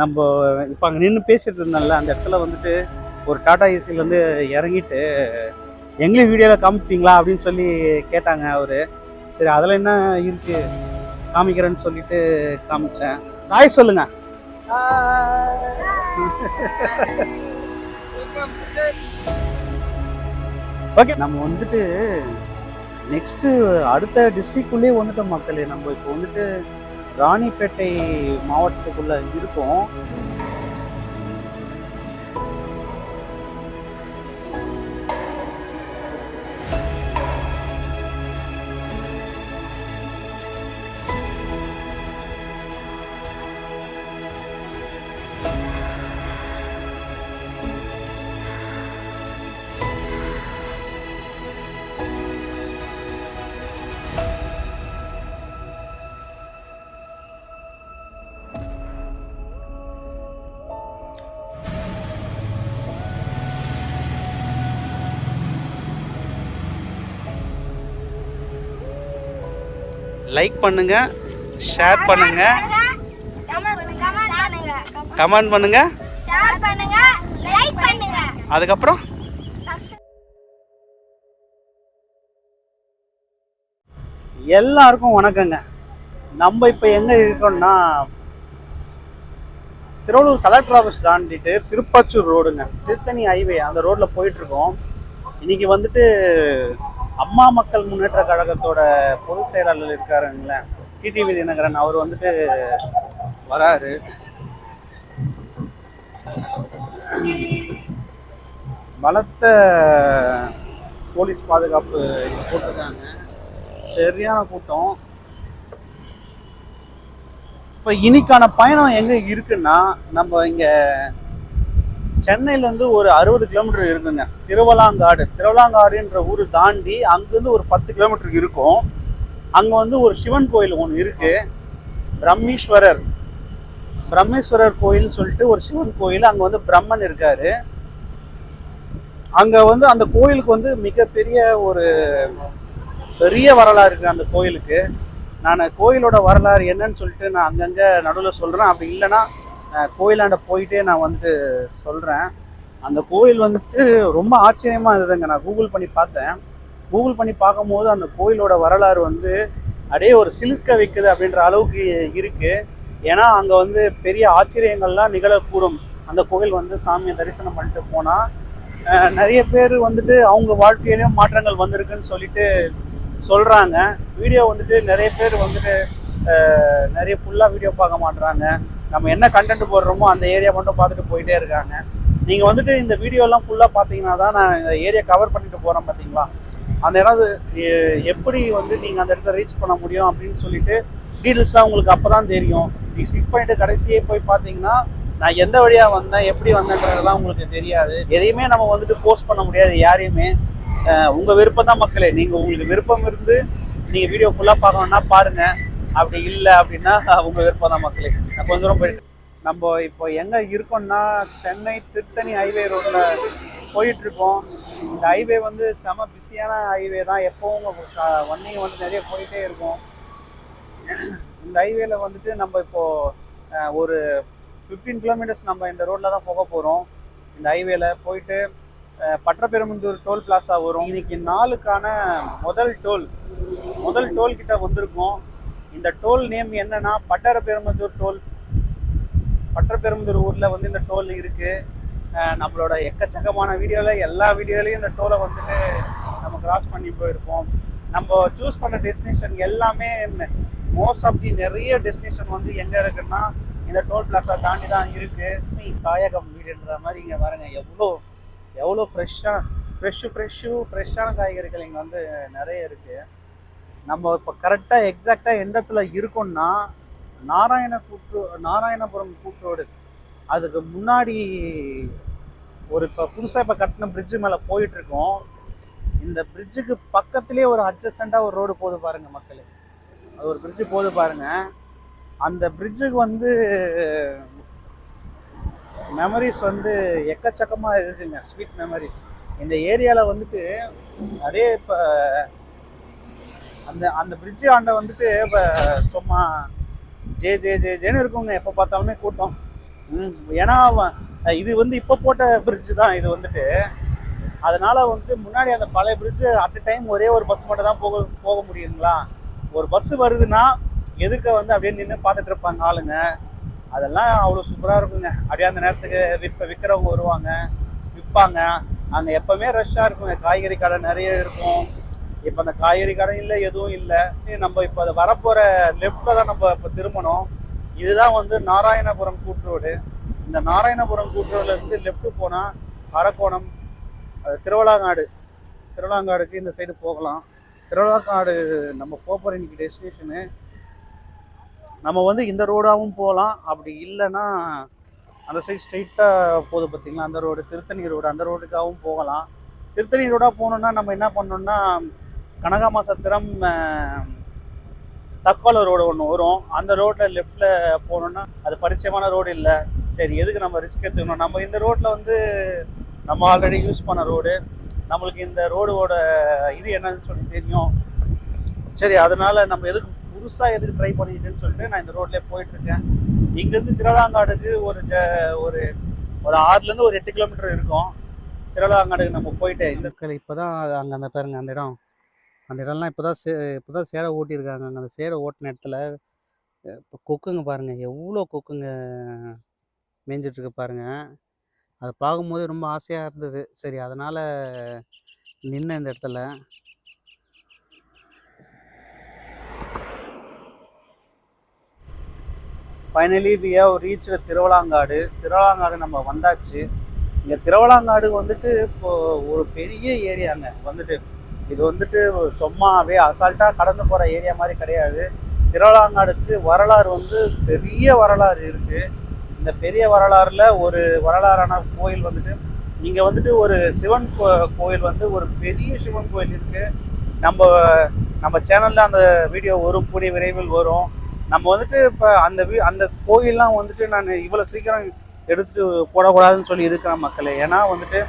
நம்ம இப்போ அங்கே நின்று பேசிட்டு இருந்தோம்ல அந்த இடத்துல வந்துட்டு ஒரு டாடா ஏசியில் வந்து இறங்கிட்டு எங்களையும் வீடியோவில் காமிப்பீங்களா அப்படின்னு சொல்லி கேட்டாங்க அவர். சரி அதில் என்ன இருக்கு? காமிக்கிறேன்னு சொல்லிட்டு காமிச்சேன். தாய் சொல்லுங்க. ஓகே நம்ம வந்துட்டு நெக்ஸ்ட்டு அடுத்த டிஸ்ட்ரிக்ட்குள்ளேயே வந்துட்டோம் மக்களே. நம்ம இப்போ வந்துட்டு ராணிப்பேட்டை மாவட்டத்துக்குள்ளே இருக்கும். லைக் பண்ணுங்க ஷேர் பண்ணுங்க. கமெண்ட் பண்ணுங்க. அதுக்கப்புறம்? எல்லாருக்கும் வணக்கங்க. நம்ம இப்போ எங்கே இருக்கோம்னா திருவள்ளூர் கலெக்டர் ஆஃபீஸ் தாண்டிட்டு திருப்பச்சூர் ரோடுங்க திருத்தணி ஹைவே அந்த ரோட்டில் போயிட்டுருக்கோம் இன்றைக்கி வந்துட்டு அம்மா மக்கள் முன்னேற்ற கழகத்தோட பொதுச் செயலாளர் இருக்காருங்களே டிடிவி தினகரன் அவர் வந்துட்டு வராரு. பலத்த போலீஸ் பாதுகாப்பு போட்டிருக்காங்க. சரியான கூட்டம். இப்போ இன்னைக்கான பயணம் எங்கே இருக்குன்னா நம்ம இங்கே சென்னையிலேருந்து ஒரு அறுபது கிலோமீட்டர் இருக்குங்க. திருவலாங்காடு. திருவலாங்காடுன்ற ஊர் தாண்டி அங்கேருந்து ஒரு பத்து கிலோமீட்டர் இருக்கும். அங்கே வந்து ஒரு சிவன் கோயில் ஒன்று இருக்கு. பிரம்மீஸ்வரர். பிரம்மேஸ்வரர் கோயில்னு சொல்லிட்டு ஒரு சிவன் கோயில். அங்கே வந்து பிரம்மன் இருக்காரு. அங்கே வந்து அந்த கோயிலுக்கு வந்து மிகப்பெரிய ஒரு பெரிய வரலாறு இருக்கு அந்த கோயிலுக்கு. நான் கோயிலோட வரலாறு என்னன்னு சொல்லிட்டு நான் அங்கங்கே நடுவில் சொல்கிறேன் அப்படி இல்லைன்னா கோயிலாண்ட போயிட்டே நான் வந்துட்டு சொல்கிறேன் அந்த கோயில் வந்துட்டு ரொம்ப ஆச்சரியமாக இருந்ததுங்க. நான் கூகுள் பண்ணி பார்த்தேன். கூகுள் பண்ணி பார்க்கும்போது அந்த கோயிலோட வரலாறு வந்து அப்படியே ஒரு சிலுக்க வைக்குது அப்படின்ற அளவுக்கு இருக்குது ஏன்னா அங்கே வந்து பெரிய ஆச்சரியங்கள்லாம் நிகழக்கூடும். அந்த கோயில் வந்து சாமியை தரிசனம் பண்ணிட்டு போனால் நிறைய பேர் வந்துட்டு அவங்க வாழ்க்கையிலையும் மாற்றங்கள் வந்திருக்குன்னு சொல்லிட்டு சொல்கிறாங்க வீடியோ வந்துட்டு நிறைய பேர் வந்துட்டு நிறைய ஃபுல்லாக வீடியோ பார்க்க மாட்றாங்க. நம்ம என்ன கண்டென்ட் போடுறோமோ அந்த ஏரியா மட்டும் பார்த்துட்டு போயிட்டே இருக்காங்க. நீங்கள் வந்துட்டு இந்த வீடியோலாம் ஃபுல்லாக பார்த்தீங்கன்னா தான் நான் இந்த ஏரியா கவர் பண்ணிட்டு போகிறேன் பார்த்தீங்களா? அந்த இடம் எ- எப்படி வந்து நீங்கள் அந்த இடத்த ரீச் பண்ண முடியும் அப்படின்னு சொல்லிட்டு டீட்டெயில்ஸ்லாம் உங்களுக்கு அப்போ தான் தெரியும். நீங்கள் ஸ்கிப் பண்ணிட்டு கடைசியே போய் பார்த்தீங்கன்னா நான் எந்த வழியாக வந்தேன் எப்படி வந்தேன்றதெல்லாம் உங்களுக்கு தெரியாது. எதையுமே நம்ம வந்துட்டு போஸ்ட் பண்ண முடியாது யாரையுமே. உங்கள் விருப்பம் தான் மக்களே. நீங்கள் உங்களுக்கு விருப்பம் இருந்து நீங்கள் வீடியோ ஃபுல்லாக பார்க்கணுன்னா பாருங்கள் அப்படி இல்லை அப்படின்னா அவங்க விருப்பம் தான் மக்களே. கொஞ்ச தூரம் போயிட்டு நம்ம இப்போ எங்கே இருக்கோம்னா சென்னை திருத்தணி ஹைவே ரோட்ல போயிட்டுருக்கோம் இந்த ஹைவே வந்து செம பிஸியான ஹைவே தான். எப்போவும் அஹ், வண்டிங்க வந்து நிறைய போயிட்டே இருக்கும். இந்த ஹைவேல வந்துட்டு நம்ம இப்போ ஒரு ஃபிஃப்டீன் கிலோமீட்டர்ஸ் நம்ம இந்த ரோட்ல தான் போக போகிறோம் இந்த ஹைவேல போயிட்டு பட்டப்பெரும்புந்தூர் டோல் பிளாசா வரும். இன்னைக்கு நாளுக்கான முதல் டோல் முதல் டோல் கிட்ட வந்திருக்கோம். இந்த டோல் நேம் என்னன்னா பட்டரப்பெரும்புதூர் டோல். பட்டரப்பெரும்புதூர் ஊர்ல வந்து இந்த டோல் இருக்கு. நம்மளோட எக்கச்சக்கமான வீடியோல எல்லா வீடியோலையும் இந்த டோலை வந்துட்டு நம்ம கிராஸ் பண்ணி போயிருப்போம். நம்ம சூஸ் பண்ண டெஸ்டினேஷன் எல்லாமே மோஸ்ட் ஆஃப் தி நிறைய டெஸ்டினேஷன் வந்து எங்க இருக்குன்னா இந்த டோல் பிளாஸா தாண்டி தான் இருக்கு. நீ தாயகம் வீடுன்ற மாதிரி இங்க பாருங்க. எவ்வளோ எவ்வளோ ஃப்ரெஷ்ஷாக ஃப்ரெஷ்ஷு ஃப்ரெஷ்ஷு ஃப்ரெஷ்ஷான காய்கறிகள் இங்கே வந்து நிறைய இருக்குது நம்ம இப்போ கரெக்டாக எக்ஸாக்டாக எந்த இடத்துல இருக்கோம்னா நாராயண கூட்டு நாராயணபுரம் கூற்றோடு அதுக்கு முன்னாடி ஒரு இப்போ புதுசாக இப்போ கட்டின பிரிட்ஜு மேலே போயிட்டுருக்கோம் இந்த பிரிட்ஜுக்கு பக்கத்துலேயே ஒரு அட்ஜஸ்டண்ட்டாக ஒரு ரோடு போகுது பாருங்கள் மக்களே. அது ஒரு பிரிட்ஜு போகுது பாருங்கள் அந்த பிரிட்ஜுக்கு வந்து மெமரிஸ் வந்து எக்கச்சக்கமாக இருக்குங்க. ஸ்வீட் மெமரிஸ் இந்த ஏரியாவில் வந்துட்டு நிறைய இப்போ அந்த அந்த பிரிட்ஜு ஆண்ட வந்துட்டு இப்போ சும்மா ஜே ஜே ஜே ஜேன்னு இருக்குங்க. எப்போ பார்த்தாலுமே கூட்டம். ம், ஏன்னா இது வந்து இப்போ போட்ட பிரிட்ஜு தான் இது வந்துட்டு. அதனால வந்துட்டு முன்னாடி அந்த பழைய பிரிட்ஜ் அட் டைம் ஒரே ஒரு பஸ் மட்டும் தான் போக போக முடியுங்களா? ஒரு பஸ் வருதுன்னா எதுக்க வந்து அப்படியே நின்று பார்த்துட்டு இருப்பாங்க ஆளுங்க. அதெல்லாம் அவ்வளோ சூப்பராக இருக்குங்க. அப்படியே அந்த நேரத்துக்கு விற்ப விற்கிறவங்க வருவாங்க விற்பாங்க அங்கே எப்பவுமே ரஷ்ஷாக இருக்குங்க. காய்கறி கடை நிறைய இருக்கும். இப்போ அந்த காய்கறி கடை இல்லை எதுவும் இல்லை. நம்ம இப்போ அதை வரப்போகிற லெஃப்டில் தான் நம்ம இப்போ திரும்பணும். இதுதான் வந்து நாராயணபுரம் கூட்டுரோடு இந்த நாராயணபுரம் கூட்டுரோடுலேருந்து லெஃப்ட்டு போனால் அரக்கோணம் அது திருவள்ளாங்காடு. திருவள்ளாங்காடுக்கு இந்த சைடு போகலாம். திருவள்ளாங்காடு நம்ம போகிற இன்னைக்கு டெஸ்டினேஷனு நம்ம வந்து இந்த ரோடாகவும் போகலாம் அப்படி இல்லைன்னா அந்த சைடு ஸ்ட்ரைட்டாக போகுது பார்த்தீங்களா அந்த ரோடு திருத்தணி ரோடு அந்த ரோடுக்காகவும் போகலாம். திருத்தணி ரோடாக போகணுன்னா நம்ம என்ன பண்ணோன்னா கனகமாசத்திரம் தக்கோல ரோடு ஒன்று வரும். அந்த ரோட்டில் லெஃப்டில் போனோம்னா அது பரிச்சயமான ரோடு இல்லை. சரி எதுக்கு நம்ம ரிஸ்க் எடுத்துக்கணும்? நம்ம இந்த ரோட்டில் வந்து நம்ம ஆல்ரெடி யூஸ் பண்ண ரோடு. நம்மளுக்கு இந்த ரோடோட இது என்னன்னு சொல்லி தெரியும். சரி அதனால் நம்ம எதுக்கு புதுசாக எதுக்கு ட்ரை பண்ணிக்கிட்டுன்னு சொல்லிட்டு நான் இந்த ரோட்லேயே போயிட்டுருக்கேன். இங்கேருந்து திருவிழாங்காடுக்கு ஒரு ஜ ஒரு ஒரு ஆறுலேருந்து ஒரு எட்டு கிலோமீட்டர் இருக்கும். திருவிழாங்காடுக்கு நம்ம போயிட்டு இந்த இப்போ தான் அங்கே அந்த பாருங்க அந்த இடம். அந்த இடம்லாம் இப்போ தான் சே இப்போ தான் சேடை ஓட்டியிருக்காங்க அங்கே அந்த சேடை ஓட்டின இடத்துல இப்போ கொக்குங்க பாருங்கள் எவ்வளோ கொக்குங்க மேய்ஞ்சிட்ருக்கு பாருங்கள் அதை பார்க்கும்போது ரொம்ப ஆசையாக இருந்தது. சரி அதனால் நின்ன இந்த இடத்துல. Finally we have reach Thiruvalangadu Thiruvalangadu நம்ம வந்தாச்சு. இங்கே திருவளாங்காடு வந்துட்டு இப்போது ஒரு பெரிய ஏரியாங்க. வந்துட்டு இது வந்துட்டு சும்மாவே அசால்ட்டாக கடந்து போகிற ஏரியா மாதிரி கிடையாது. திருவிழாங்காடுக்கு வரலாறு வந்து பெரிய வரலாறு இருக்குது இந்த பெரிய வரலாறில் ஒரு வரலாறான கோயில் வந்துட்டு இங்கே வந்துட்டு ஒரு சிவன் கோ- கோயில் வந்து ஒரு பெரிய சிவன் கோயில் இருக்குது நம்ம நம்ம சேனலில் அந்த வீடியோ வரும் கூடிய விரைவில் வரும். நம்ம வந்துட்டு இப்போ அந்த வீ அந்த கோயிலெலாம் வந்துட்டு நான் இவ்வளோ சீக்கிரம் எடுத்து போடக்கூடாதுன்னு சொல்லி இருக்கிறேன் மக்களை ஏன்னா வந்துட்டு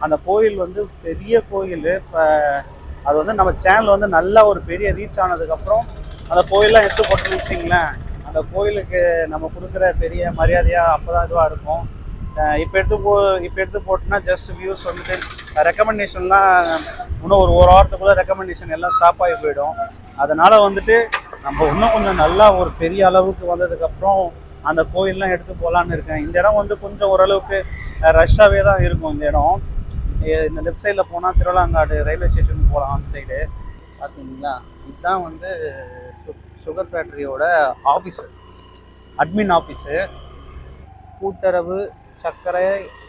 அந்த கோயில் வந்து பெரிய கோயில். இப்போ அது வந்து நம்ம சேனல் வந்து நல்லா ஒரு பெரிய ரீச் ஆனதுக்கப்புறம் அந்த கோயிலெலாம் எடுத்து போட்டோம்னு வச்சிங்களேன் அந்த கோயிலுக்கு நம்ம கொடுக்குற பெரிய மரியாதையாக அப்போ தான் இதுவாக இருக்கும் இப்போ எடுத்து போ இப்போ எடுத்து போட்டோம்னா ஜஸ்ட் வியூஸ் வந்துட்டு ரெக்கமெண்டேஷன்லாம் இன்னும் ஒரு ஒரு வாரத்துக்குள்ளே ரெக்கமெண்டேஷன் எல்லாம் ஸ்டாப் ஆகி போயிடும். அதனால் வந்துட்டு நம்ம இன்னும் கொஞ்சம் நல்லா ஒரு பெரிய அளவுக்கு வந்ததுக்கப்புறம் அந்த கோயிலெலாம் எடுத்து போகலான்னு இருக்கேன். இந்த இடம் வந்து கொஞ்சம் ஓரளவுக்கு ரஷ்ஷாகவே தான் இருக்கும் இந்த இடம். இந்த லெஃப்ட் சைடில் போனால் திருவிழாங்காடு ரயில்வே ஸ்டேஷன் போகலாம் அந்த சைடு பார்த்தீங்களா இதுதான் வந்து சு- சுகர் ஃபேக்ட்ரியோட ஆஃபீஸு அட்மின் ஆஃபீஸு கூட்டுறவு சர்க்கரை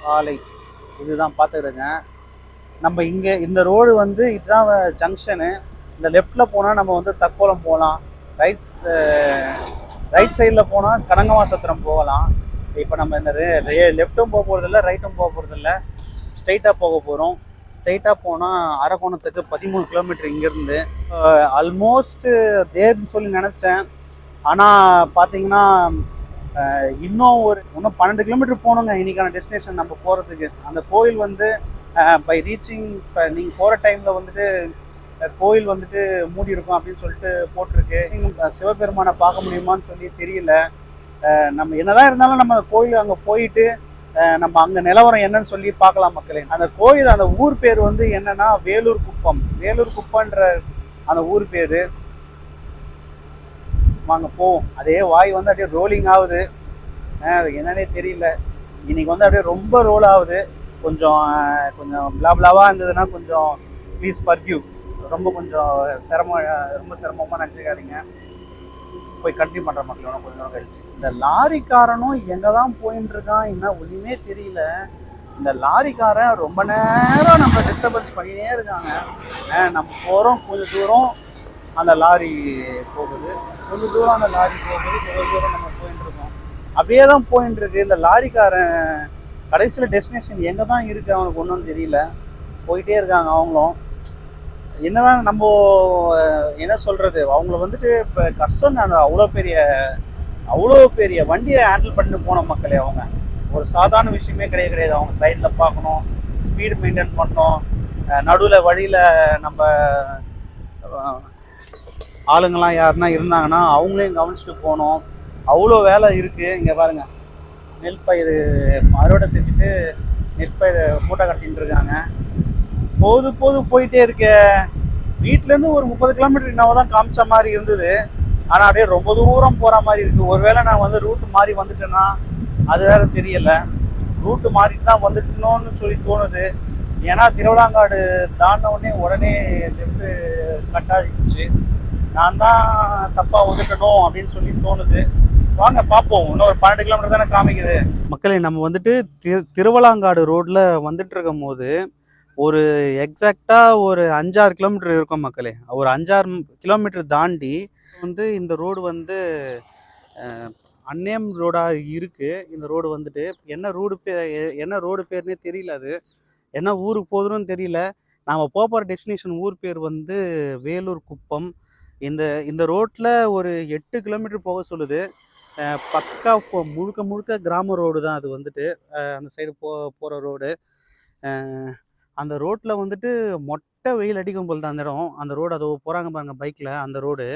ஆலை. இதுதான் பார்த்துக்கிடுங்க நம்ம இங்கே இந்த ரோடு வந்து இதுதான் ஜங்ஷனு இந்த லெஃப்டில் போனால் நம்ம வந்து தக்கோலம் போகலாம் ரைட் ரைட் சைடில் போனால் கனகமா சத்திரம் போகலாம். இப்போ நம்ம இந்த லெஃப்ட்டும் போக போகிறதில்ல ரைட்டும் போக போகிறதில்ல ஸ்ட்ரைட்டாக போக போகிறோம் ஸ்ட்ரைட்டாக போனால் அரக்கோணத்துக்கு பதிமூணு கிலோமீட்டர் இங்கேருந்து ஆல்மோஸ்ட் தேர்ன்னு சொல்லி நினச்சேன். ஆனால் பார்த்தீங்கன்னா இன்னும் ஒரு இன்னும் பன்னெண்டு கிலோமீட்டர் போகணுங்க இன்னைக்கான டெஸ்டினேஷன் நம்ம போகிறதுக்கு அந்த கோயில் வந்து பை ரீச்சிங் இப்போ நீங்கள் போகிற டைமில் வந்துட்டு கோயில் வந்துட்டு மூடி இருக்கும் அப்படின்னு சொல்லிட்டு போட்டிருக்கு. சிவபெருமானை பார்க்க முடியுமான்னு சொல்லி தெரியல. நம்ம என்னதான் இருந்தாலும் நம்ம அந்த கோயில் அங்கே போயிட்டு நம்ம அங்கே நிலவரம் என்னன்னு சொல்லி பார்க்கலாம் மக்களே. அந்த கோயில் அந்த ஊர் பேர் வந்து என்னன்னா வேலூர் குப்பம். வேலூர் குப்பன்ற அந்த ஊர் பேர். வாங்க போவோம். அதே வாய் வந்து அப்படியே ரோலிங் ஆகுது. என்னன்னே தெரியல. இன்னைக்கு வந்து அப்படியே ரொம்ப ரோல் ஆகுது. கொஞ்சம் கொஞ்சம் பிளாபிளாவாக இருந்ததுன்னா கொஞ்சம் ப்ளீஸ் பர்கியூ ரொம்ப கொஞ்சம் சிரமம் ரொம்ப சிரமமாக நினச்சிக்காதீங்க. போய் கண்டினியூ பண்ணுற மக்களோட கொஞ்ச நேரம் கழிச்சு. இந்த லாரிக்காரனும் எங்கே தான் போயின்னு இருக்கான் என்ன ஒன்றுமே தெரியல. இந்த லாரிக்காரன் ரொம்ப நேரம் நம்ம டிஸ்டர்பன்ஸ் பண்ணினே இருக்காங்க. நம்ம போகிறோம் கொஞ்சம் தூரம் அந்த லாரி போகுது. கொஞ்சம் தூரம் அந்த லாரி போகுது கொஞ்சம் தூரம் நம்ம போயிட்டு இருக்கோம். அப்படியே தான் போயிட்டு இருக்கு. இந்த லாரிக்காரன் கடைசியில் டெஸ்டினேஷன் எங்கே தான் இருக்குது அவனுக்கு ஒன்றும் தெரியல. போயிட்டே இருக்காங்க அவங்களும். என்னதான் நம்ம என்ன சொல்றது? அவங்கள வந்துட்டு இப்போ கஷ்டம் தான். அவ்வளோ பெரிய அவ்வளோ பெரிய வண்டியை ஹேண்டில் பண்ணி போன மக்களே அவங்க. ஒரு சாதாரண விஷயமே கிடையாது கிடையாது. அவங்க சைடில் பார்க்கணும் ஸ்பீடு மெயின்டைன் பண்ணணும். நடுவில் வழியில் நம்ம ஆளுங்கள்லாம் ஆளுங்கெல்லாம் யாருன்னா இருந்தாங்கன்னா அவங்களையும் கவனிச்சுட்டு போகணும். அவ்வளோ வேலை இருக்குது இங்கே பாருங்கள் நெல் பயிர் அறுவடை செஞ்சுட்டு நெல் மூட்டை கட்டின்னு இருக்காங்க. போது போது போயிட்டே இருக்க. வீட்டிலேருந்து ஒரு முப்பது கிலோமீட்டர் என்னவோ தான் காமிச்ச மாதிரி இருந்தது. ஆனால் அப்படியே ரொம்ப தூரம் போகிற மாதிரி இருக்குது ஒருவேளை நான் வந்து ரூட் மாறி வந்துட்டேன்னா அது வேற தெரியலை. ரூட்டு மாறிட்டு தான் வந்துட்டணும்னு சொல்லி தோணுது. ஏன்னா திருவிழாங்காடு தாண்டின உடனே உடனே லெஃப்ட்டு கட் ஆகிடுச்சு நான் தான் தப்பாக வந்துட்டணும் அப்படின்னு சொல்லி தோணுது. வாங்க பார்ப்போம் இன்னும் ஒரு பன்னெண்டு கிலோமீட்டர் தானே காமிக்குது. மக்களை நம்ம வந்துட்டு திரு திருவலாங்காடு ரோட்டில் வந்துட்டு இருக்கும் போது ஒரு எக்ஸாக்டாக ஒரு அஞ்சாறு கிலோமீட்டர் இருக்கும் மக்களே. ஒரு அஞ்சாறு கிலோமீட்டர் தாண்டி வந்து இந்த ரோடு வந்து அன்னேம் ரோடாக இருக்குது இந்த ரோடு வந்துட்டு என்ன ரோடு பே என்ன ரோடு பேர்னே தெரியல அது. என்ன ஊருக்கு போகுதுன்னு தெரியல. நாம் போகிற டெஸ்டினேஷன் ஊர் பேர் வந்து வேலூர் குப்பம். இந்த இந்த ரோட்டில் ஒரு எட்டு கிலோமீட்டர் போக சொல்லுது. பக்கா போ- முழுக்க முழுக்க கிராம ரோடு தான் அது வந்துட்டு. அந்த சைடு போ போகிற ரோடு அந்த ரோட்டில் வந்துட்டு மொட்டை வெயில் அடிக்கும் போல் தான் அந்த இடம். அந்த ரோடு அது போகிறாங்க பாருங்கள் பைக்கில் அந்த ரோடு.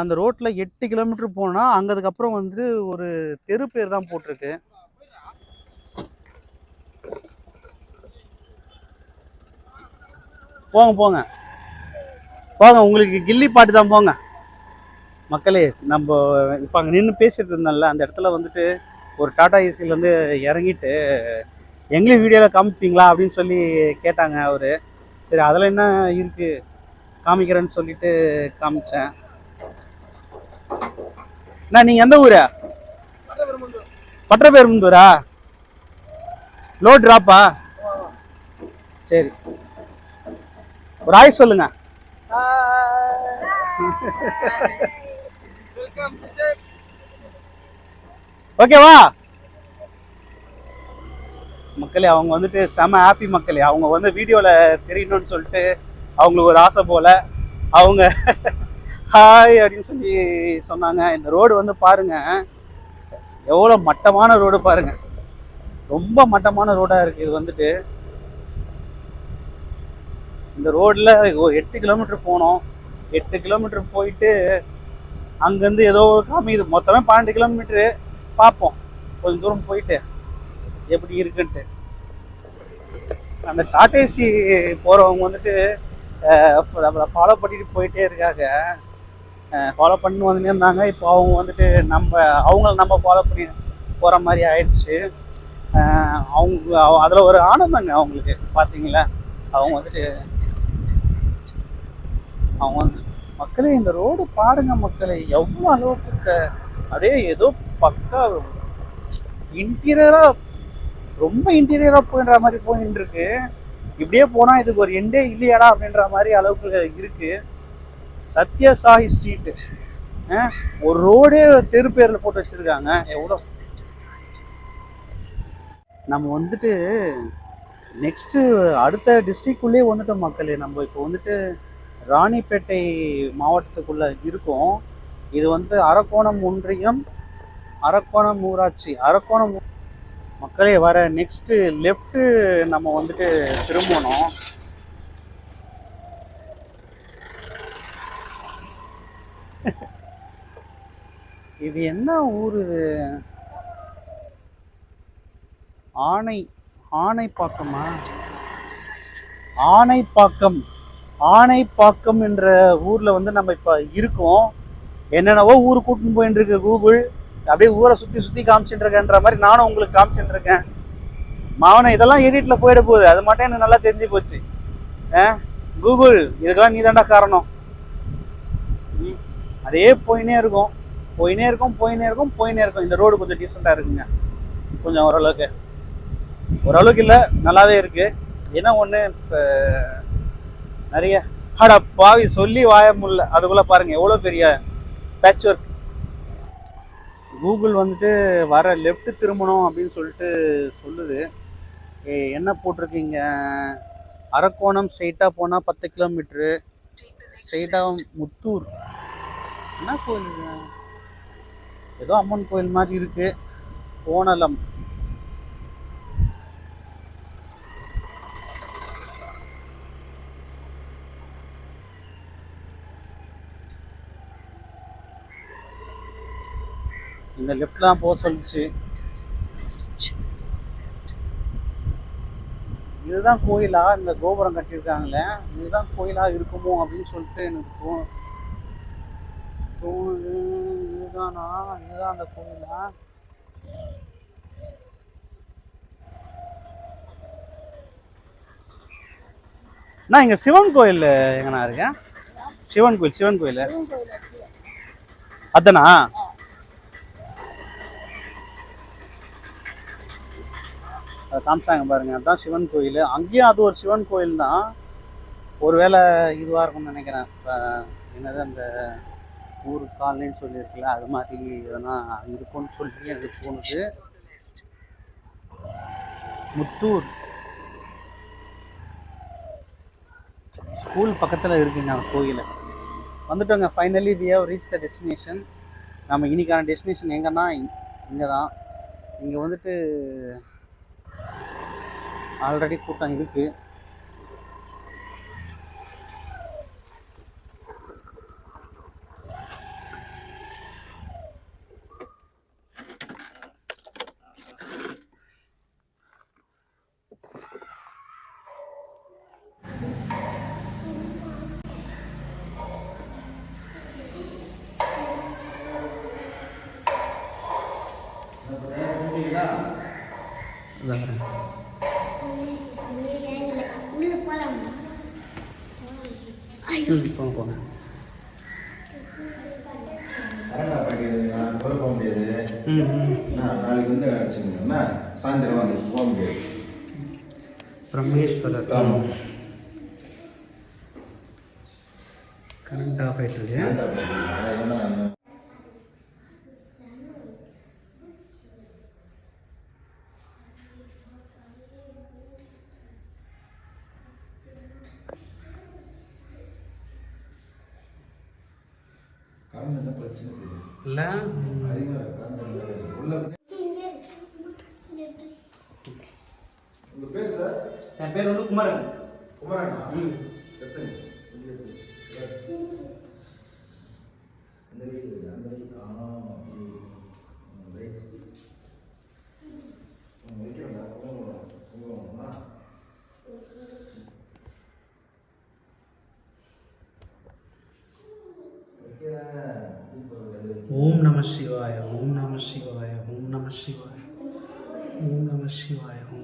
அந்த ரோட்டில் எட்டு கிலோமீட்டர் போனால் அங்கே அதுக்கப்புறம் வந்து ஒரு தெரு பேர் தான் போட்டிருக்கு. போங்க போங்க. போங்க உங்களுக்கு கில்லி பாட்டு தான் போங்க. மக்களே நம்ம இப்போ அங்கே நின்று பேசிகிட்டு இருந்தோம்ல அந்த இடத்துல வந்துட்டு ஒரு டாடா ஏசிலேருந்து இறங்கிட்டு எங்களையும் வீடியோவில் காமிப்பீங்களா அப்படின்னு சொல்லி கேட்டாங்க அவர். சரி அதில் என்ன இருக்குது காமிக்கிறேன்னு சொல்லிட்டு காமிச்சேன். அண்ணா நீங்கள் எந்த ஊரா? பட்டபெரும்புதூரா? லோ ட்ராப்பா சரி. ஒரு ஆய் சொல்லுங்க. ஓகேவா மக்களே அவங்க வந்துட்டு செம ஹாப்பி மக்களே. அவங்க வந்து வீடியோவில் தெரியணும்னு சொல்லிட்டு அவங்களுக்கு ஒரு ஆசை போல அவங்க ஹாய் அப்படின்னு சொல்லி சொன்னாங்க. இந்த ரோடு வந்து பாருங்க எவ்வளோ மட்டமான ரோடு பாருங்க. ரொம்ப மட்டமான ரோடாக இருக்குது இது வந்துட்டு. இந்த ரோட்டில் ஒரு எட்டு கிலோமீட்டர் போனோம். எட்டு கிலோமீட்டர் போயிட்டு அங்கேருந்து ஏதோ காமிக்குது மொத்தமே பன்னெண்டு கிலோமீட்டரு பார்ப்போம். கொஞ்சம் தூரம் போயிட்டு. எப்படி இருக்குன்ட்டு. அந்த டாடேசி போகிறவங்க வந்துட்டு நம்மளை ஃபாலோ பண்ணிட்டு போயிட்டே இருக்காங்க. ஃபாலோ பண்ணி வந்துட்டே இருந்தாங்க. இப்போ அவங்க வந்துட்டு நம்ம அவங்கள நம்ம ஃபாலோ பண்ணி போகிற மாதிரி ஆயிடுச்சு. அஹ் அவங்க அதில் ஒரு ஆனந்தங்க அவங்களுக்கு பார்த்தீங்களா அவங்க வந்துட்டு அவங்க வந்து மக்களே இந்த ரோடு பாருங்க மக்களே எவ்வளோ அளவுக்கு அப்படியே ஏதோ பக்கா இன்டீரியரா ரொம்ப இன்டீரியராக போயின்ற மாதிரி போயின்னு இருக்கு இப்படியே போனால் இதுக்கு ஒரு எண்டே இல்லையாடா அப்படின்ற மாதிரி அளவுக்கு இருக்கு. சத்யசாயி ஸ்ட்ரீட்டு ஒரு ரோடே தெரு பேரில் போட்டு வச்சிருக்காங்க. எவ்வளோ? நம்ம வந்துட்டு நெக்ஸ்ட்டு அடுத்த டிஸ்ட்ரிக்குள்ளே வந்துட்டோம் மக்களே. நம்ம இப்போ வந்துட்டு ராணிப்பேட்டை மாவட்டத்துக்குள்ளே இருக்கோம். இது வந்து அரக்கோணம் ஒன்றியம் அரக்கோணம் ஊராட்சி அரக்கோணம் மக்களே வர நெக்ஸ்ட்டு லெஃப்ட்டு நம்ம வந்துட்டு திரும்பணும். இது என்ன ஊர் இது? ஆனை ஆனைப்பாக்கமா? ஆனைப்பாக்கம். ஆனைப்பாக்கம் என்ற ஊரில் வந்து நம்ம இப்போ இருக்கோம். என்னென்னவோ ஊர் கூட்டின்னு போயின்னு இருக்கு கூகுள் அப்படியே ஊரை சுத்தி சுத்தி காமிச்சுட்டு இருக்கேன்ற மாதிரி நானும் உங்களுக்கு காமிச்சுட்டு இருக்கேன் மாவனை இதெல்லாம் எடிட்ல போயிட போகுது. அது மட்டும் எனக்கு நல்லா தெரிஞ்சு போச்சு. கூகுள் இதுக்கெல்லாம் நீ காரணம். அதே போயினே இருக்கும். போயினே இருக்கும் போயினே இருக்கும் போயினே இருக்கும். இந்த ரோடு கொஞ்சம் டீசெண்டாக இருக்குங்க. கொஞ்சம் ஓரளவுக்கு. ஓரளவுக்கு இல்லை நல்லாவே இருக்கு. ஏன்னா ஒன்று இப்போ நிறைய. அட பாவி சொல்லி வாய முடியல அதுக்குள்ள பாருங்க எவ்வளோ பெரிய பேட்ச் ஒர்க் கூகுள் வந்துட்டு வர லெஃப்ட் திரும்பணும் அப்படின்னு சொல்லிட்டு சொல்லுது. ஏ, என்ன போட்டிருக்கீங்க? அரக்கோணம் ஸ்ட்ரெயிட்டாக போனால் பத்து கிலோமீட்ரு ஸ்ட்ரெயிட்டாக முத்தூர். என்ன கோயில் ஏதோ அம்மன் கோயில் மாதிரி இருக்குது கோணலம். இந்த லெஃப்ட்லாம் போக சொல்லிச்சு. இதுதான் கோயிலா? இந்த கோபுரம் கட்டியிருக்காங்களே. இதுதான் கோயிலா இருக்குமோ அப்படின்னு சொல்லிட்டு எனக்கு தோணுது. இதுதானா? இதுதான் அந்த கோயிலா? நான் இங்கே சிவன் கோயில் எங்கண்ணா இருக்கேன்? சிவன் கோயில் சிவன் கோயில். அதானா? காமிச்சாங்க பாருங்கள் அதுதான் சிவன் கோயில். அங்கேயும் அது ஒரு சிவன் கோயில் தான் ஒருவேளை இதுவாக இருக்கும்னு நினைக்கிறேன். இப்போ என்னது அந்த ஊர் காலனின்னு சொல்லியிருக்குல்ல அது மாதிரி எதனா இருக்கும்னு சொல்லி எனக்கு தோணுது. முத்தூர். ஸ்கூல் பக்கத்தில் இருக்குங்க அந்த கோயில். வந்துட்டோங்க finally we have reach the destination நம்ம இன்னைக்கான டெஸ்டினேஷன் எங்கன்னா இங்கே தான் இங்கே வந்துட்டு ஆல்ரெடி கூட்டம் இருக்குது இதான் வரேன். உள்ள போலாம் ம் போங்க போங்க வரண்டா பாட்டி நான் போய் போக முடியாது ம் ம் நான் நாளைக்கு வந்து வச்சுக்கோங்கன்னா சாயந்தரம் வந்து போக முடியாது பிரம்மேஸ்வரர் ஆமாம். கரண்ட் ஆஃப் ஆயிட்டு இருக்கு ஏன்டா பாட்டி? அதெல்லாம் நான் கரண்ட் என்ன பிரச்சனை இல்லை இல்லை அதிகமாக கரண்ட் இல்லை. உள்ள உங்க பேர் சார் என் பேர் வந்து குமரன் குமரனா ம். எத்தனை அந்த வீடு அந்த வீடு ஆ ரைட் வைக்கிறேன்டா கும்பகோணம் கும்பகோணமா வைக்கிறேன் இப்போ ஓம் நம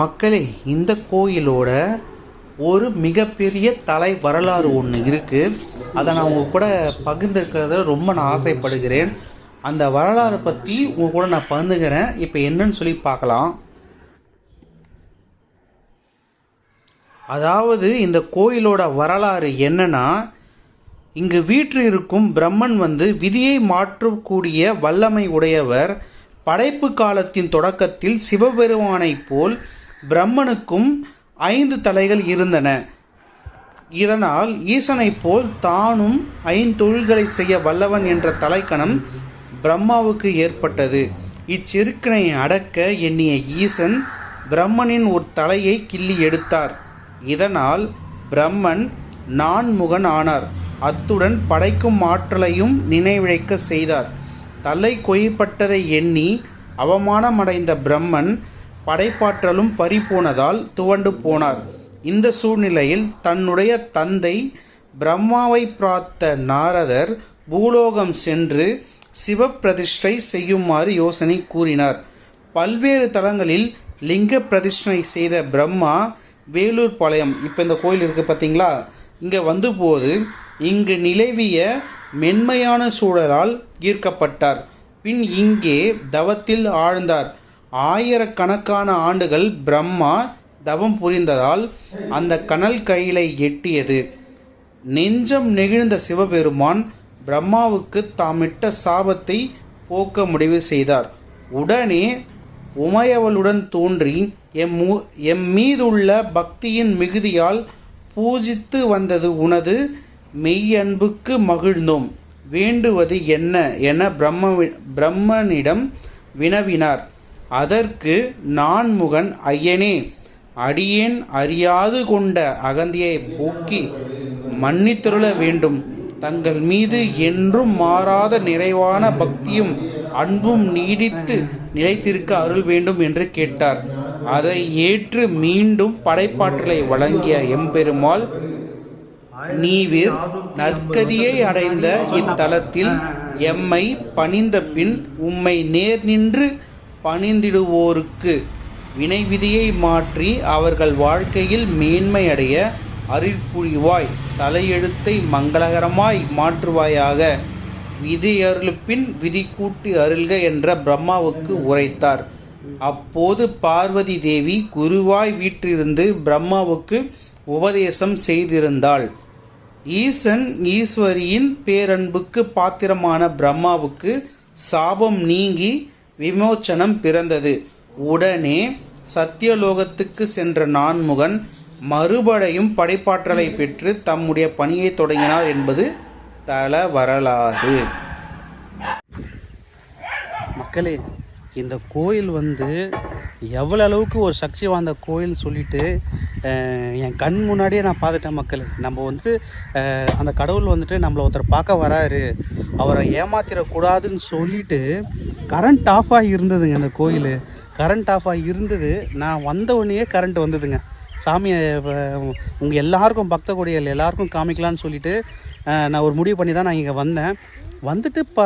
மக்களே இந்த கோயிலோட ஒரு மிகப்பெரிய தலை வரலாறு ஒன்று இருக்குது அதை நான் உங்கள் கூட பகிர்ந்துருக்கிறத ரொம்ப நான் ஆசைப்படுகிறேன். அந்த வரலாறை பற்றி உங்கள் கூட நான் பகிர்ந்துக்கிறேன். இப்போ என்னன்னு சொல்லி பார்க்கலாம். அதாவது இந்த கோயிலோட வரலாறு என்னன்னா இங்கு வீற்று இருக்கும் பிரம்மன் வந்து விதியை மாற்றக்கூடிய வல்லமை உடையவர். படைப்பு காலத்தின் தொடக்கத்தில் சிவபெருமானைப் போல் பிரம்மனுக்கும் ஐந்து தலைகள் இருந்தன. இதனால் ஈசனைப் போல் தானும் ஐந்தொழில்களை செய்ய வல்லவன் என்ற தலைக்கணம் பிரம்மாவுக்கு ஏற்பட்டது. இச்செருக்கினை அடக்க எண்ணிய ஈசன் பிரம்மனின் ஒரு தலையை கிள்ளி எடுத்தார். இதனால் பிரம்மன் நான்முகன் ஆனார். அத்துடன் படைக்கும் ஆற்றலையும் நினைவிழைக்க செய்தார். தலை கொய்ப்பட்டதை எண்ணி அவமானமடைந்த பிரம்மன் படைப்பாற்றலும் பறிபோனதால் துவண்டு போனார். இந்த சூழ்நிலையில் தன்னுடைய தந்தை பிரம்மாவை பிரார்த்த நாரதர் பூலோகம் சென்று சிவப்பிரதிஷ்டை செய்யுமாறு யோசனை கூறினார். பல்வேறு தலங்களில் லிங்க பிரதிஷ்டை செய்த பிரம்மா வேலூர் பாளையம் இப்போ இந்த கோயில் இருக்குது பார்த்தீங்களா இங்கே வந்தபோது இங்கு நிலவிய மென்மையான சூழலால் ஈர்க்கப்பட்டார். பின் இங்கே தவத்தில் ஆழ்ந்தார். ஆயிரக்கணக்கான ஆண்டுகள் பிரம்மா தவம் புரிந்ததால் அந்த கனல் கையிலை எட்டியது. நெஞ்சம் நெகிழ்ந்த சிவபெருமான் பிரம்மாவுக்கு தாமிட்ட சாபத்தை போக்க முடிவு செய்தார். உடனே உமையவளுடன் தோன்றி எம் மு- எம் மீதுள்ள பக்தியின் மிகுதியால் பூஜித்து வந்தது உனது மெய்யன்புக்கு மகிழ்ந்தோம். வேண்டுவது என்ன? என பிரம்ம பிரம்மனிடம் வினவினார். அதற்கு நான்முகன் ஐயனே அடியேன் அறியாது கொண்ட அகந்தியை போக்கி மன்னித்தருள வேண்டும். தங்கள் மீது என்றும் மாறாத நிறைவான பக்தியும் அன்பும் நீடித்து நிலைத்திருக்க அருள் வேண்டும் என்று கேட்டார். அதை ஏற்று மீண்டும் படைப்பாற்றலை வழங்கிய எம்பெருமாள் நீவிர் நற்கதியை அடைந்த இத்தலத்தில் எம்மை பணிந்த பின் உம்மை நேர் நின்று பணிந்திடுவோருக்கு வினைவிதியை மாற்றி அவர்கள் வாழ்க்கையில் மேன்மை அடைய அருள்புரிவாய் தலையெழுத்தை மங்களகரமாய் மாற்றுவாயாக. விதி அருளுப்பின் விதி கூட்டி அருள்க என்ற பிரம்மாவுக்கு உரைத்தார். அப்போது பார்வதி தேவி குருவாய் வீற்றிருந்து பிரம்மாவுக்கு உபதேசம் செய்திருந்தாள். ஈசன் ஈஸ்வரியின் பேரன்புக்கு பாத்திரமான பிரம்மாவுக்கு சாபம் நீங்கி விமோச்சனம் பிறந்தது. உடனே சத்தியலோகத்துக்கு சென்ற நான்முகன் மறுபடியும் படைப்பாற்றலை பெற்று தம்முடைய பணியை தொடங்கினார் என்பது தல வரலாறு மக்களே இந்த கோயில் வந்து எவ்வளோ அளவுக்கு ஒரு சக்தி வாய்ந்த கோயில்னு சொல்லிட்டு என் கண் முன்னாடியே நான் பார்த்துட்டேன் மக்கள். நம்ம வந்து அந்த கடவுள் வந்துட்டு நம்மளை ஒருத்தர் பார்க்க வராரு. அவரை ஏமாத்திடக்கூடாதுன்னு சொல்லிட்டு கரண்ட் ஆஃப் ஆகி இருந்ததுங்க அந்த கோயில். கரண்ட் ஆஃப் ஆகி இருந்தது. நான் வந்த உடனேயே கரண்ட் வந்ததுங்க. சாமியை உங்கள் எல்லாருக்கும் பக்த கொடிகள் எல்லாருக்கும் காமிக்கலான்னு சொல்லிட்டு நான் ஒரு முடிவு பண்ணி தான் நான் இங்கே வந்தேன். வந்துட்டு இப்போ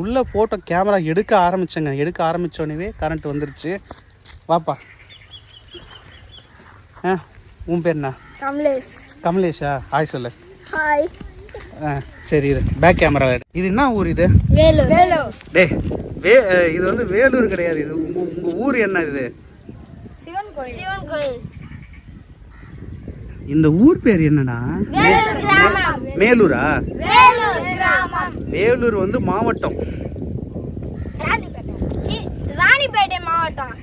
உள்ள ஃபோட்டோ கேமரா எடுக்க ஆரம்பிச்சேங்க. எடுக்க ஆரம்பித்தோடனே கரண்ட் வந்துருச்சு. வாப்பா. ஆ உன் பேர் என்ன? கமலேஷ். கமலேஷா? ஹாய் சொல்லு. ஹாய் ஆ சரி இரு. பேக் கேமரா இது என்ன ஊர் இது? வேலூர். வேலூர். டே வே இது வந்து வேலூர் கிடையாது. இது உங்கள் உங்கள் ஊர் என்ன இது? சிவன் கோயில். சிவன் கோயில். இந்த ஊர் பேர் என்னன்னா வேலூர் கிராமம். மேலூரா? வேலூர் வந்து மாவட்டம். ராணிப்பேட்டை. மாவட்டம்.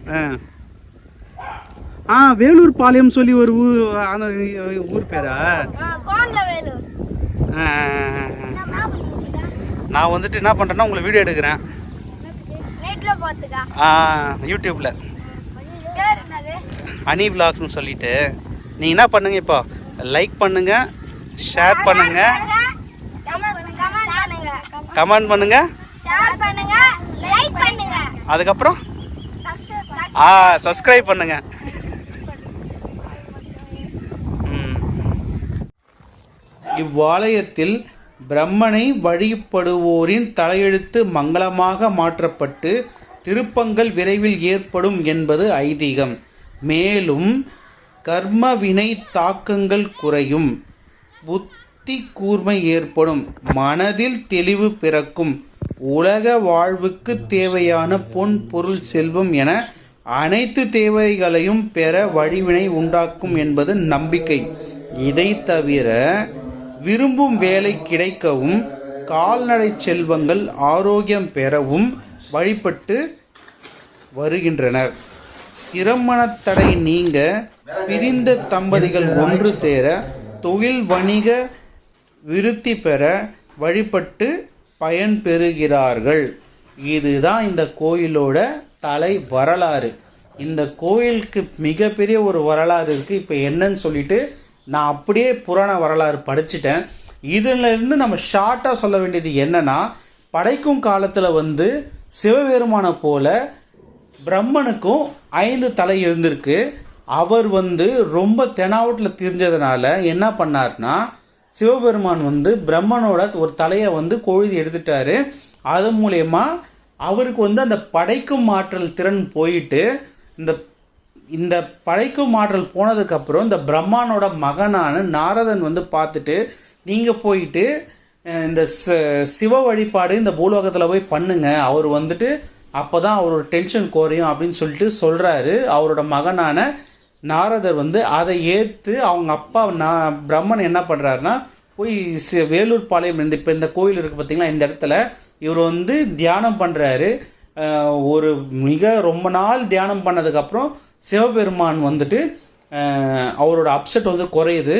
ஆ. வேலூர் பாளையம் சொல்லி ஒரு ஊர் ஊர் பேரா? நான் வந்துட்டு என்ன பண்ணுறேன்னா உங்களை வீடியோ எடுக்கிறேன். என்னது? அனி விலாக்ஸ்னு சொல்லிட்டு. நீங்கள் என்ன பண்ணுங்க இப்போ? லைக் பண்ணுங்க ஷேர் பண்ணுங்க. கமெண்ட் பண்ணுங்க கமெண்ட் பண்ணுங்க. ஷேர் பண்ணுங்க லைக் பண்ணுங்க. அதுக்கப்புறம்? சப்ஸ்கிரைப் ஆ சப்ஸ்கிரைப் பண்ணுங்க. இவ்வாலயத்தில் பிரம்மனை வழிபடுவோரின் தலையெழுத்து மங்களமாக மாற்றப்பட்டு திருப்பங்கள் விரைவில் ஏற்படும் என்பது ஐதீகம். மேலும் கர்ம வினை தாக்கங்கள் குறையும். புத்தி கூர்மை ஏற்படும் மனதில் தெளிவு பிறக்கும் உலக வாழ்வுக்கு தேவையான பொன் பொருள் செல்வம் என அனைத்து தேவைகளையும் பெற வழிவினை உண்டாக்கும் என்பது நம்பிக்கை. இதை தவிர விரும்பும் வேலை கிடைக்கவும் கால்நடை செல்வங்கள் ஆரோக்கியம் பெறவும் வழிபட்டு வருகின்றனர். திருமணத்தடை நீங்க பிரிந்த தம்பதிகள் ஒன்று சேர தொழில் வணிக விருத்தி பெற வழிபட்டு பயன் பெறுகிறார்கள். இதுதான் இந்த கோயிலோட தலை வரலாறு. இந்த கோயிலுக்கு மிகப்பெரிய ஒரு வரலாறு இருக்குது இப்போ என்னன்னு சொல்லிட்டு நான் அப்படியே புராண வரலாறு படிச்சிட்டேன். இதுலேருந்து நம்ம ஷார்ட்டாக சொல்ல வேண்டியது என்னென்னா படைக்கும் காலத்தில் வந்து சிவபெருமானை போல பிரம்மனுக்கும் ஐந்து தலை இருந்திருக்கு. அவர் வந்து ரொம்ப தெனாவட்டில் தெரிஞ்சதுனால என்ன பண்ணார்னா சிவபெருமான் வந்து பிரம்மனோட ஒரு தலையை வந்து கொழுதி எடுத்துட்டாரு. அது மூலயமா அவருக்கு வந்து அந்த படைக்கும் ஆற்றல் திறன் போயிட்டு இந்த இந்த படைக்கும் ஆற்றல் போனதுக்கப்புறம் இந்த பிரம்மானோட மகனான நாரதன் வந்து பார்த்துட்டு நீங்கள் போயிட்டு இந்த ச- சிவ வழிபாடு இந்த பூலோகத்தில் போய் பண்ணுங்க. அவர் வந்துட்டு அப்போ தான் அவரோட டென்ஷன் குறையும் அப்படின்னு சொல்லிட்டு சொல்கிறாரு அவரோட மகனான நாரதர் வந்து அதை ஏற்று அவங்க அப்பா நான் பிரம்மன் என்ன பண்ணுறாருன்னா போய் வேலூர் பாளையம் இந்த இப்போ இந்த கோயில் இருக்குது பார்த்தீங்களா இந்த இடத்துல இவர் வந்து தியானம் பண்ணுறாரு ஒரு மிக ரொம்ப நாள் தியானம் பண்ணதுக்கப்புறம் சிவபெருமான் வந்துட்டு அவரோட அப்செட் வந்து குறையுது.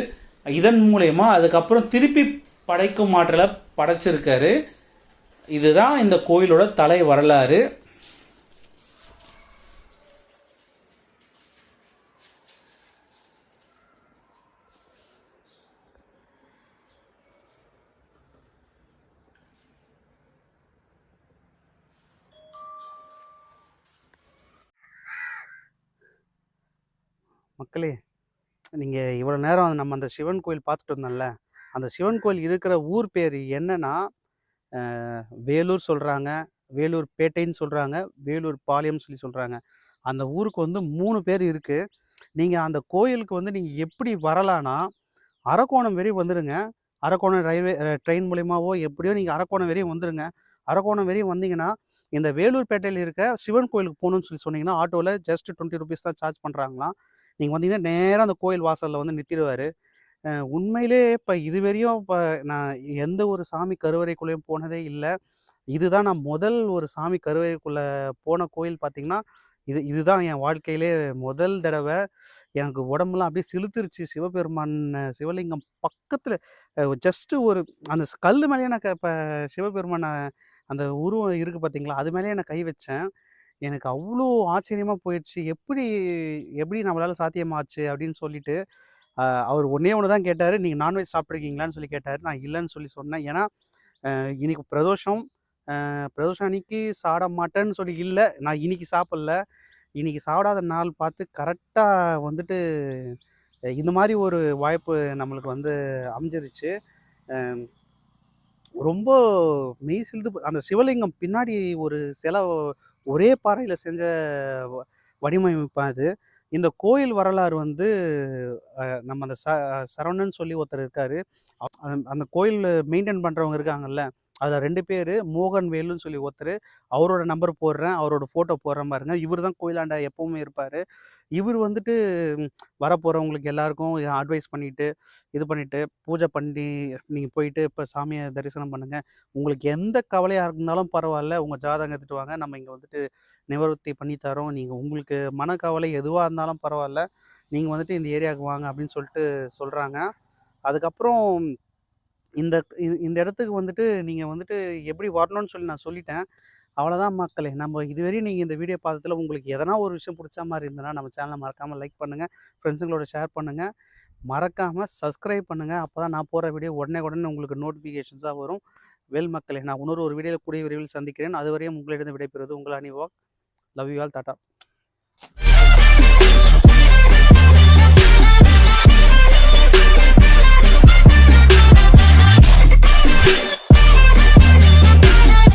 இதன் மூலயமா அதுக்கப்புறம் திருப்பி படைக்கும் மாற்றலை படைச்சிருக்காரு. இதுதான் இந்த கோயிலோட தலை வரலாறு. மக்களே நீங்கள் இவ்வளோ நேரம் நம்ம அந்த சிவன் கோயில் பார்த்துட்டு இருந்தோம்ல அந்த சிவன் கோயில் இருக்கிற ஊர் பேர் என்னன்னா வேலூர் சொல்கிறாங்க வேலூர் பேட்டைன்னு சொல்கிறாங்க வேலூர் பாளையம் சொல்லி சொல்கிறாங்க அந்த ஊருக்கு வந்து மூணு பேர் இருக்குது நீங்கள் அந்த கோயிலுக்கு வந்து நீங்கள் எப்படி வரலான்னா அரக்கோணம் வரையும் வந்துடுங்க அரக்கோணம் ரயில்வே ட்ரெயின் மூலியமாவோ எப்படியோ நீங்கள் அரக்கோணம் வரையும் வந்துடுங்க அரக்கோணம் வரையும் வந்தீங்கன்னா இந்த வேலூர் பேட்டையில் இருக்க சிவன் கோயிலுக்கு போகணும்னு சொல்லி சொன்னீங்கன்னா ஆட்டோவில் ஜஸ்ட் டுவெண்ட்டி ருபீஸ் தான் சார்ஜ் பண்ணுறாங்களாம் நீங்கள் வந்தீங்கன்னா நேராக அந்த கோயில் வாசலில் வந்து நிறுத்திடுவார் உண்மையிலே இப்போ இதுவரையும் இப்போ நான் எந்த ஒரு சாமி கருவறைக்குள்ளேயும் போனதே இல்லை. இதுதான் நான் முதல் ஒரு சாமி கருவறைக்குள்ளே போன கோயில் பார்த்தீங்கன்னா இது இதுதான் என் வாழ்க்கையிலே முதல் தடவை. எனக்கு உடம்புலாம் அப்படியே செலுத்திருச்சு சிவபெருமான் சிவலிங்கம் பக்கத்தில் ஜஸ்ட்டு ஒரு அந்த ஸ் கல் மேலேயே நான் இப்போ சிவபெருமான அந்த உருவம் இருக்குது பார்த்தீங்களா அது மேலேயே நான் கை வச்சேன். எனக்கு அவ்வளோ ஆச்சரியமாக போயிடுச்சு. எப்படி எப்படி நம்மளால் சாத்தியமாச்சு? அப்படின்னு சொல்லிட்டு அவர் ஒன்றே ஒன்று தான் கேட்டார். நீங்கள் நான்வெஜ் சாப்பிட்ருக்கீங்களான்னு சொல்லி கேட்டார். நான் இல்லைன்னு சொல்லி சொன்னேன். ஏன்னா இன்னைக்கு பிரதோஷம். பிரதோஷம் அன்னைக்கு சாப்பிட மாட்டேன்னு சொல்லி இல்லை. நான் இன்னைக்கு சாப்பிடல. இன்னைக்கு சாப்பிடாத நாள் பார்த்து கரெக்டாக வந்துட்டு இந்த மாதிரி ஒரு வாய்ப்பு நம்மளுக்கு வந்து அமைஞ்சிருச்சு. ரொம்ப மெய் சிலுது அந்த சிவலிங்கம் பின்னாடி ஒரு சிலை ஒரே பாறையில் செஞ்ச வ- வடிவமைப்பு அது. இந்த கோயில் வரலாறு வந்து நம்ம அந்த ச சரவணன் சொல்லி ஒருத்தர் இருக்காரு. அப்- அந்த- அந்த கோயில் மெயின்டைன் பண்ணுறவங்க இருக்காங்கல்ல அதில் ரெண்டு பேர் மோகன் வேலுன்னு சொல்லி ஒருத்தர் அவரோட நம்பர் போடுறேன் அவரோட ஃபோட்டோ போடுற பாருங்க. இவர் தான் கோயிலாண்ட எப்பவுமே இருப்பார். இவர் வந்துட்டு வரப்போகிறவங்களுக்கு எல்லாருக்கும் அட்வைஸ் பண்ணிட்டு இது பண்ணிவிட்டு பூஜை பண்ணி நீங்கள் போயிட்டு இப்போ சாமியை தரிசனம் பண்ணுங்கள் உங்களுக்கு எந்த கவலையாக இருந்தாலும் பரவாயில்ல உங்கள் ஜாதகம் எடுத்துட்டு வாங்க. நம்ம இங்கே வந்துட்டு நிவர்த்தி பண்ணி தரோம். நீங்கள் உங்களுக்கு மனக்கவலை எதுவாக இருந்தாலும் பரவாயில்ல நீங்கள் வந்துட்டு இந்த ஏரியாவுக்கு வாங்க அப்படின்னு சொல்லிட்டு சொல்கிறாங்க அதுக்கப்புறம் இந்த இது- இந்த இடத்துக்கு வந்துட்டு நீங்கள் வந்துட்டு எப்படி வரணும்னு சொல்லி நான் சொல்லிட்டேன். அவ்வளோதான் மக்களே. நம்ம இதுவரையும் நீங்கள் இந்த வீடியோ பார்த்ததில் உங்களுக்கு எதனா ஒரு விஷயம் பிடிச்ச மாதிரி இருந்ததுன்னா நம்ம சேனலை மறக்காமல் லைக் பண்ணுங்கள் ஃப்ரெண்ட்ஸுங்களோட ஷேர் பண்ணுங்கள் மறக்காமல் சப்ஸ்கிரைப் பண்ணுங்கள் அப்போ தான் நான் போகிற வீடியோ உடனே உடனே உங்களுக்கு நோட்டிஃபிகேஷன்ஸாக வரும். வெல் மக்களே நான் இன்னொரு ஒரு வீடியோவில் கூடிய விரைவில் சந்திக்கிறேன். அதுவரையும் உங்களிடம் விடைபெறுவது உங்கள் அனிவாக் லவ் யூ ஆல் டாட்டா